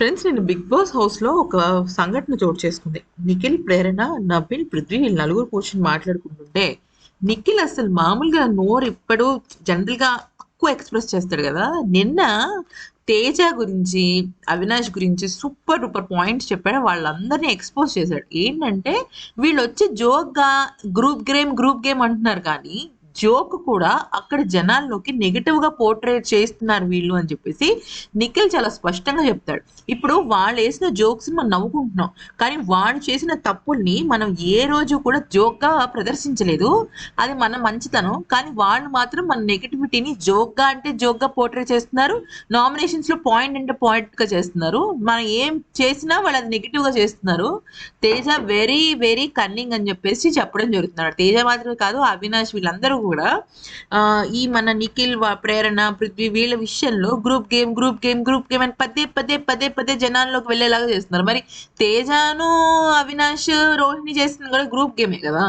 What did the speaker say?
Friends నేను big boss హౌస్లో ఒక సంఘటన చోటు చేసుకుంది. నిఖిల్ ప్రేరణ నవీన్ పృథ్వీ వీళ్ళు నలుగురు కూర్చొని మాట్లాడుకుంటుంటే నిఖిల్ అసలు మామూలుగా నోరు ఇప్పుడు జనరల్గా తక్కువ ఎక్స్ప్రెస్ చేస్తాడు కదా. నిన్న తేజ గురించి అవినాష్ గురించి సూపర్ డూపర్ పాయింట్స్ చెప్పాడు. వాళ్ళందరినీ ఎక్స్పోజ్ చేశాడు. ఏంటంటే వీళ్ళు వచ్చి జోక్గా గ్రూప్ గేమ్ గ్రూప్ గేమ్ అంటున్నారు కానీ జోక్ కూడా అక్కడ జనాల్లోకి నెగిటివ్గా పోర్ట్రేట్ చేస్తున్నారు వీళ్ళు అని చెప్పేసి నిఖిల్ చాలా స్పష్టంగా చెప్తాడు. ఇప్పుడు వాళ్ళు వేసిన జోక్స్ మనం అనుకుంటున్నాం. కానీ వాడు చేసిన తప్పుల్ని మనం ఏ రోజు కూడా జోక్గా ప్రదర్శించలేదు. అది మన మంచితనం. కానీ వాళ్ళు మాత్రం మన నెగిటివిటీని జోక్గా అంటే జోక్గా పోర్ట్రే పోర్ట్రేట్ చేస్తున్నారు. నామినేషన్స్లో పాయింట్ అంటే పాయింట్గా చేస్తున్నారు. మనం ఏం చేసినా వాళ్ళు అది నెగిటివ్గా చేస్తున్నారు. తేజ వెరీ వెరీ కన్నింగ్ అని చెప్పేసి చెప్పడం జరుగుతున్నాడు తేజ మాత్రమే కాదు అవినాష్ వీళ్ళందరూ కూడా ఈ మన నిఖిల్ వా- ప్రేరణ పృథ్వీ వీళ్ళ విషయంలో group game group game group game అని పదే పదే పదే పదే జనాల్లోకి వెళ్ళేలాగా చేస్తున్నారు. మరి తేజాను అవినాష్ రోహిణి చేసింది కూడా గ్రూప్ గేమే కదా?